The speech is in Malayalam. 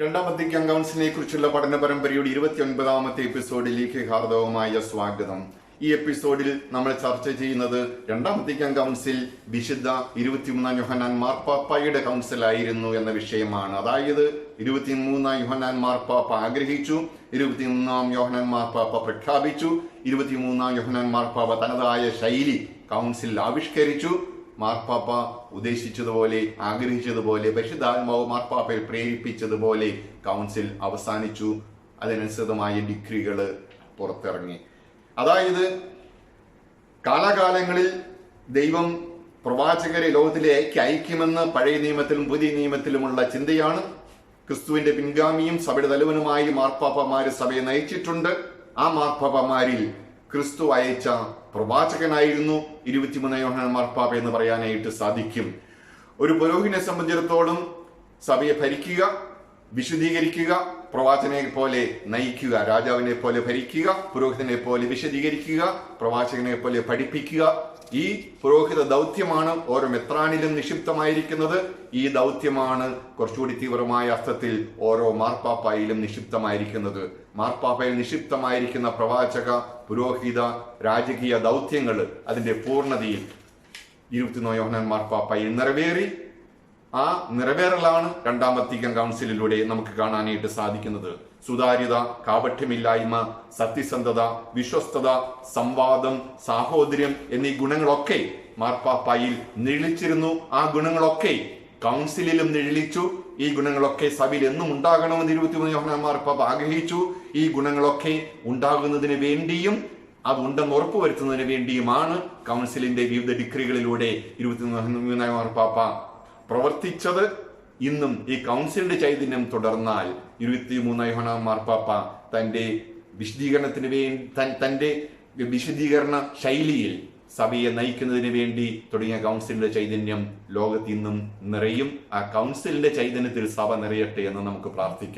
രണ്ടാം വത്തിക്കാൻ കൗൺസിലിനെ കുറിച്ചുള്ള പഠന പരമ്പരയുടെ ഇരുപത്തി ഒൻപതാമത്തെ എപ്പിസോഡിലേക്ക് ഹാർദവമായ സ്വാഗതം. ഈ എപ്പിസോഡിൽ നമ്മൾ ചർച്ച ചെയ്യുന്നത് രണ്ടാം വത്തിക്കാൻ കൗൺസിൽ വിശുദ്ധ ഇരുപത്തിമൂന്നാം യോഹന്നാൻ മാർപ്പാപ്പയുടെ കൗൺസിലായിരുന്നു എന്ന വിഷയമാണ്. അതായത് ഇരുപത്തിമൂന്നാം യുഹനാൻ മാർപ്പാപ്പ ആഗ്രഹിച്ചു ഇരുപത്തിമൂന്നാം യോഹനാൻ മാർപ്പാപ്പ പ്രഖ്യാപിച്ചു ഇരുപത്തിമൂന്നാം യോഹനാൻ മാർപ്പാപ്പ തനതായ ശൈലി കൗൺസിൽ ആവിഷ്കരിച്ചു മാർപ്പാപ്പ ഉദ്ദേശിച്ചതുപോലെ ആഗ്രഹിച്ചതുപോലെ പരിശുദ്ധാത്മാവ് മാർപ്പാപ്പയെ പ്രേരിപ്പിച്ചതുപോലെ കൗൺസിൽ അവസാനിച്ചു. അതിനനുസൃതമായ ഡിഗ്രികൾ പുറത്തിറങ്ങി. അതായത് കാലാകാലങ്ങളിൽ ദൈവം പ്രവാചകരെ ലോകത്തിലേക്ക് അയക്കുമെന്ന് പഴയ നിയമത്തിലും പുതിയ നിയമത്തിലുമുള്ള ചിന്തയാണ്. ക്രിസ്തുവിന്റെ പിൻഗാമിയും സഭയുടെ തലവനുമായി മാർപ്പാപ്പമാര് സഭയെ നയിച്ചിട്ടുണ്ട്. ആ മാർപ്പാപ്പമാരിൽ ക്രിസ്തു അയച്ച പ്രവാചകനായിരുന്നു ഇരുപത്തിമൂന്ന് യോഹനാൻ മാർപ്പാപ്പ എന്ന് പറയാനായിട്ട് സാധിക്കും. ഒരു പുരോഹിനെ സംബന്ധിച്ചിടത്തോളം സഭയെ ഭരിക്കുക വിശദീകരിക്കുക പ്രവാചകനെ പോലെ നയിക്കുക രാജാവിനെ പോലെ ഭരിക്കുക പുരോഹിതനെ പോലെ വിശദീകരിക്കുക പ്രവാചകനെ പോലെ പഠിപ്പിക്കുക. ഈ പുരോഹിത ദൗത്യമാണ് ഓരോ മെത്രാനിലും നിക്ഷിപ്തമായിരിക്കുന്നത്. ഈ ദൗത്യമാണ് കുറച്ചുകൂടി തീവ്രമായ അർത്ഥത്തിൽ ഓരോ മാർപ്പാപ്പായിലും നിക്ഷിപ്തമായിരിക്കുന്നത്. മാർപ്പാപ്പയിൽ നിക്ഷിപ്തമായിരിക്കുന്ന പ്രവാചക പുരോഹിത രാജകീയ ദൗത്യങ്ങൾ അതിന്റെ പൂർണതയിൽ ഇരുപത്തിനോ യോഹനാൻ മാർപ്പാപ്പയിൽ നിറവേറി. ആ നിറവേറലാണ് രണ്ടാം വത്തിക്കൻ കൗൺസിലിലൂടെ നമുക്ക് കാണാനായിട്ട് സാധിക്കുന്നത്. സുതാര്യത കാപഠ്യമില്ലായ്മ സത്യസന്ധത വിശ്വസ്തത സംവാദം സാഹോദര്യം എന്നീ ഗുണങ്ങളൊക്കെ മാർപ്പാപ്പായിൽ നിഴലിച്ചിരുന്നു ആ ഗുണങ്ങളൊക്കെ കൗൺസിലിലും നിഴലിച്ചു ഈ ഗുണങ്ങളൊക്കെ സഭയിൽ എന്നും ഉണ്ടാകണമെന്ന് ഇരുപത്തിമൂന്ന് യോഹനാൻ മാർപ്പാപ്പ ആഗ്രഹിച്ചു. ഈ ഗുണങ്ങളൊക്കെ ഉണ്ടാകുന്നതിന് വേണ്ടിയും അത് ഉണ്ടെന്ന് ഉറപ്പുവരുത്തുന്നതിന് വേണ്ടിയുമാണ് കൗൺസിലിന്റെ വിവിധ ഡിഗ്രികളിലൂടെ ഇരുപത്തിമൂന്നാം മാർപ്പാപ്പ പ്രവർത്തിച്ചത് ഇന്നും ഈ കൗൺസിലിന്റെ ചൈതന്യം തുടർന്നാൽ ഇരുപത്തിമൂന്നാം യോഹനാം മാർപ്പാപ്പ തന്റെ വിശദീകരണത്തിന് വേണ്ടി തന്റെ വിശദീകരണ ശൈലിയിൽ സഭയെ നയിക്കുന്നതിന് വേണ്ടി തുടങ്ങിയ കൗൺസിലിന്റെ ചൈതന്യം ലോകത്ത് ഇന്നും നിറയും. ആ കൗൺസിലിന്റെ ചൈതന്യത്തിൽ സഭ നിറയട്ടെ എന്ന് നമുക്ക് പ്രാർത്ഥിക്കാം.